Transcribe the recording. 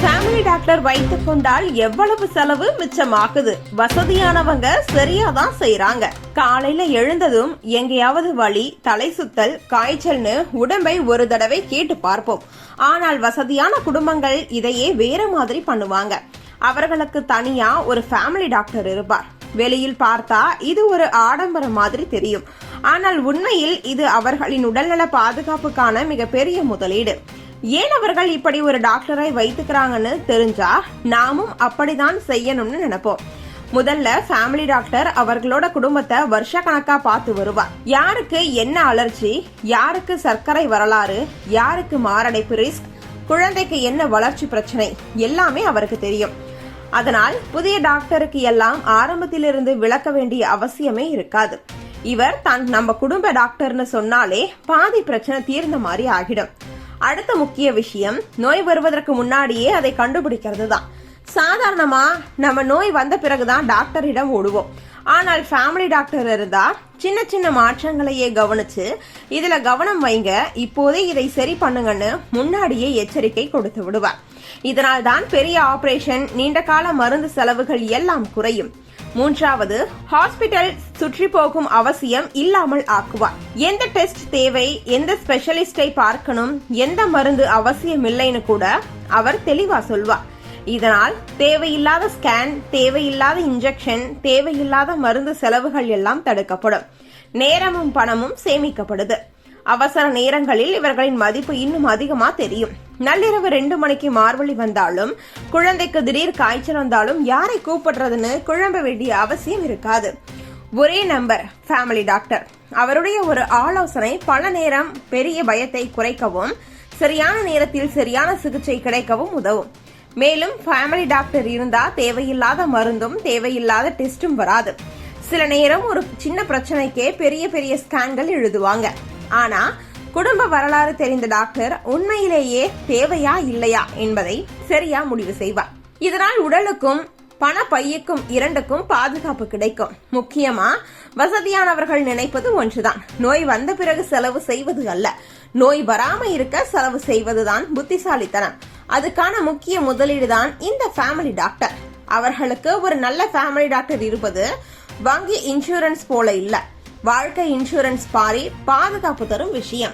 Family doctor வைத்துக் கொண்டால் எவ்வளவு செலவு மிச்சமாகுது? வசதியானவங்க சரியா தான் செய்யறாங்க காலையில எழுந்ததும் எங்கேயாவது வலி தலை சுத்தல் காய்ச்சல்னு உடம்பை ஒரு தடவை கேட்டு பார்ப்போம். ஆனால் வசதியான குடும்பங்கள் இதையே வேற மாதிரி பண்ணுவாங்க. அவர்களுக்கு தனியா ஒரு ஃபேமிலி டாக்டர் இருப்பார். வெளியில் பார்த்தா இது ஒரு ஆடம்பரம் மாதிரி தெரியும். ஆனால் உண்மையில் இது அவர்களின் உடல்நல பாதுகாப்புக்கான மிகப்பெரிய முதலீடு. ஏன் அவர்கள் இப்படி ஒரு டாக்டரை வைத்துக்கிறாங்கன்னு தெரிஞ்சா நாமும் அப்படிதான் செய்யணும்னு நினைப்போம். முதல்ல ஃபேமிலி டாக்டர் அவர்களோட குடும்பத்தை வருஷ கணக்கா பார்த்து வருவார். யாருக்கு என்ன அலர்ஜி யாருக்கு சர்க்கரை வரலாறு யாருக்கு மாரடைப்பு ரிஸ்க் குழந்தைக்கு என்ன வளர்ச்சி பிரச்சனை எல்லாமே அவருக்கு தெரியும். அதனால் புதிய டாக்டருக்கு எல்லாம் ஆரம்பத்திலிருந்து விளக்க வேண்டிய அவசியமே இருக்காது. இவர் தான் நம்ம குடும்ப டாக்டர்னு சொன்னாலே பாதி பிரச்சனை தீர்ந்த மாதிரி ஆகிடும். அடுத்த முக்கிய விஷயம் நோய் வருவதற்கு முன்னாடியே அதை கண்டுபிடிக்கிறது தான் சாதாரணமா நம்ம நோய் வந்த பிறகுதான் டாக்டரிடம் ஓடுவோம். ஆனால் ஃபேமிலி டாக்டர் இருந்தா சின்ன சின்ன மாற்றங்களையே கவனிச்சு இதுல கவனம் வைங்க இப்போதே இதை சரி பண்ணுங்கன்னு முன்னாடியே எச்சரிக்கை கொடுத்து விடுவார். இதனால் தான் பெரிய ஆபரேஷன் நீண்ட கால மருந்து செலவுகள் எல்லாம் குறையும். மூன்றாவது ஹாஸ்பிட்டல் சுற்றி போகும் அவசியம் இல்லாமல் ஆக்குவார். எந்த டெஸ்ட் தேவை எந்த ஸ்பெஷலிஸ்டை பார்க்கணும் எந்த மருந்து அவசியம் இல்லைன்னு கூட அவர் தெளிவா சொல்வார். இதனால் தேவையில்லாத ஸ்கேன் தேவையில்லாத இன்ஜெக்ஷன் தேவையில்லாத மருந்து செலவுகள் எல்லாம் தடுக்கப்படும். நேரமும் பணமும் சேமிக்கப்படுது. அவசர நேரங்களில் இவர்களின் மதிப்பு இன்னும் அதிகமா தெரியும். நள்ளிரவு ரெண்டு மணிக்கு மார்வழி வந்தாலும் குழந்தைக்கு திடீர் காய்ச்சல் வந்தாலும் யாரை கூப்பிடுறதுன்னு குழம்ப வேண்டிய அவசியம் இருக்காது. ஒரே நம்பர் ஃபேமிலி டாக்டர் அவருடைய ஒரு ஆலோசனை பல நேரம் பெரிய பயத்தை குறைக்கவும் சரியான நேரத்தில் சரியான சிகிச்சை கிடைக்கவும் உதவும். மேலும் ஃபேமிலி டாக்டர் இருந்தா தேவையில்லாத மருந்தும் தேவையில்லாத டெஸ்டும் வராது. சில நேரம் ஒரு சின்ன பிரச்சனைக்கே பெரிய பெரிய ஸ்கேன்கள் எழுதுவாங்க. ஆனா குடும்ப வரலாறு தெரிந்த டாக்டர் உண்மையிலேயே தேவையா இல்லையா என்பதை சரியா முடிவு செய்வார். இதனால் உடலுக்கும் பண பையுக்கும் இரண்டுக்கும் பாதுகாப்பு கிடைக்கும். முக்கியமா வசதியானவர்கள் நினைப்பது ஒன்றுதான். நோய் வந்த பிறகு செலவு செய்வது அல்ல. நோய் வராம இருக்க செலவு செய்வதுதான் புத்திசாலித்தனம். அதுக்கான முக்கிய முதலீடு தான் இந்த ஃபேமிலி டாக்டர் அவர்களுக்கு ஒரு நல்ல ஃபேமிலி டாக்டர் இருப்பது வங்கி இன்சூரன்ஸ் போல இல்லை. வாழ்க்கை இன்சூரன்ஸ் பாரி பாதுகாப்பு தரும் விஷயம்.